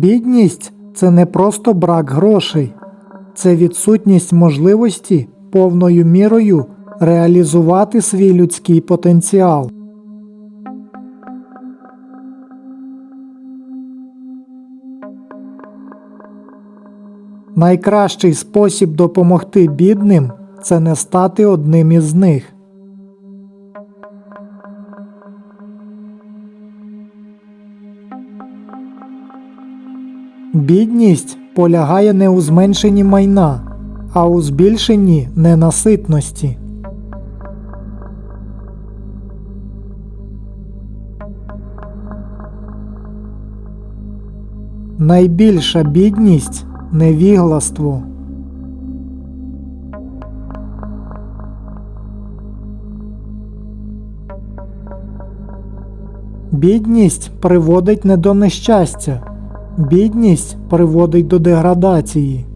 Бідність це не просто брак грошей, це відсутність можливості повною мірою реалізувати свій людський потенціал. Найкращий спосіб допомогти бідним це не стати одним із них. Бідність полягає не у зменшенні майна, а у збільшенні ненаситності. Найбільша бідність невігластво. Бідність приводить не до нещастя, бідність приводить до деградації.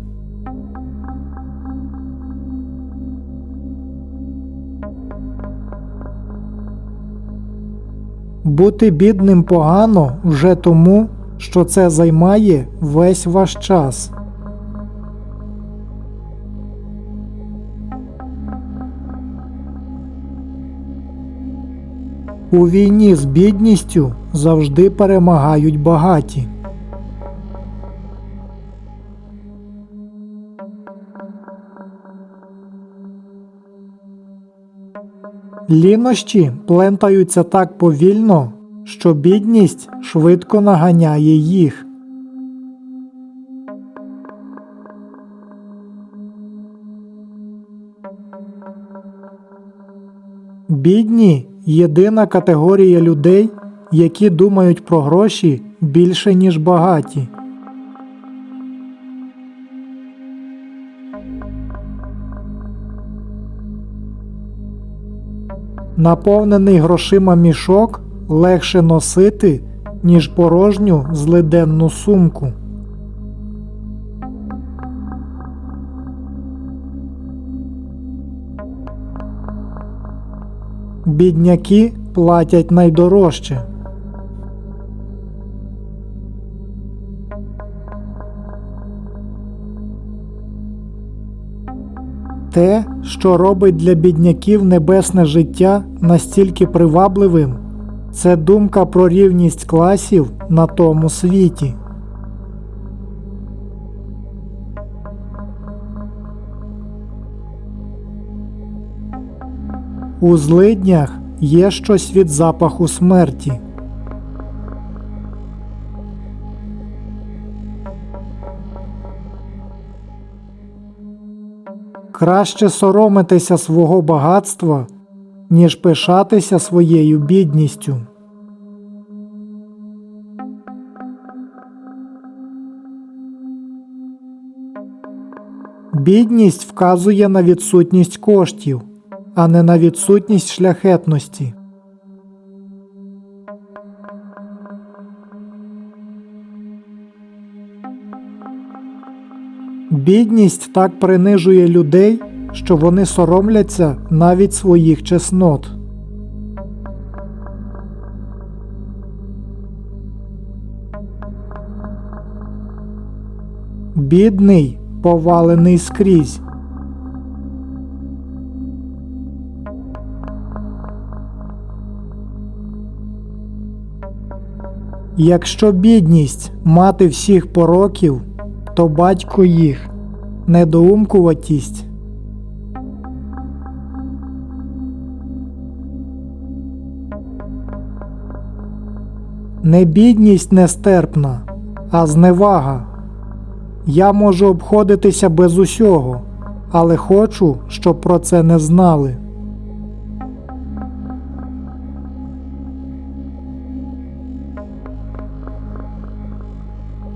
Бути бідним погано вже тому, що це займає весь ваш час. У війні з бідністю завжди перемагають багаті. Лінощі плентаються так повільно, що бідність швидко наганяє їх. Бідні єдина категорія людей, які думають про гроші більше, ніж багаті. Наповнений грошима мішок легше носити, ніж порожню злиденну сумку. Бідняки платять найдорожче. Те, що робить для бідняків небесне життя настільки привабливим, це думка про рівність класів на тому світі. У злиднях є щось від запаху смерті. Краще соромитися свого багатства, ніж пишатися своєю бідністю. Бідність вказує на відсутність коштів, а не на відсутність шляхетності. Бідність так принижує людей, що вони соромляться навіть своїх чеснот. Бідний повалений скрізь. Якщо бідність мати всіх пороків, то батько їх недоумкуватість. Не бідність нестерпна, а зневага. Я можу обходитися без усього, але хочу, щоб про це не знали.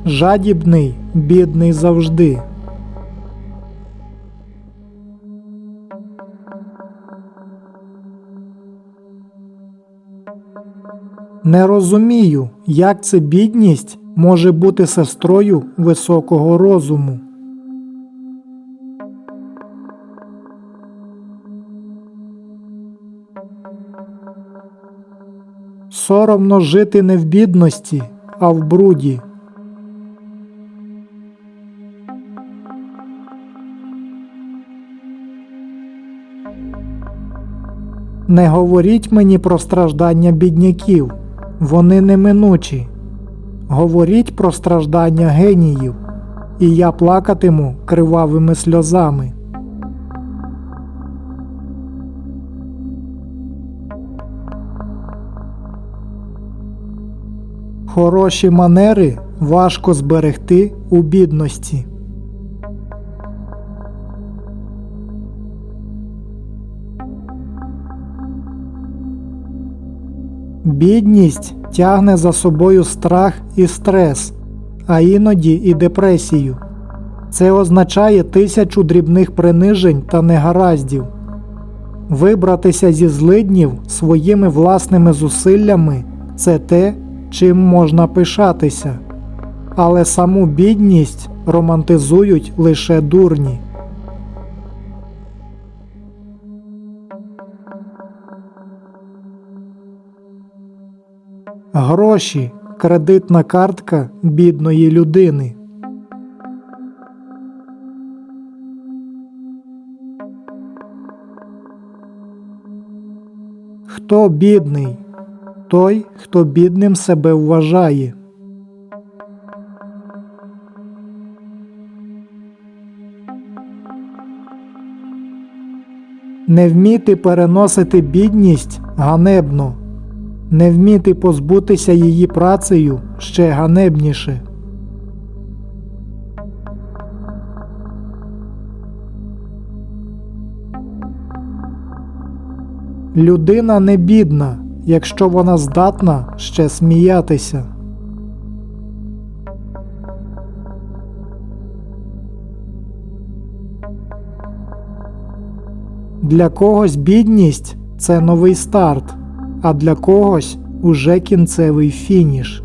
Жадібний, бідний завжди. Не розумію, як це бідність може бути сестрою високого розуму. Соромно жити не в бідності, а в бруді. Не говоріть мені про страждання бідняків, вони неминучі. Говоріть про страждання геніїв, і я плакатиму кривавими сльозами. Хороші манери важко зберегти у бідності. Бідність тягне за собою страх і стрес, а іноді і депресію. Це означає тисячу дрібних принижень та негараздів. Вибратися зі злиднів своїми власними зусиллями це те, чим можна пишатися. Але саму бідність романтизують лише дурні. Гроші кредитна картка бідної людини. Хто бідний? Той, хто бідним себе вважає. Не вміти переносити бідність ганебно. Не вміти позбутися її працею ще ганебніше. Людина не бідна, якщо вона здатна ще сміятися. Для когось бідність це новий старт, а для когось уже кінцевий фініш.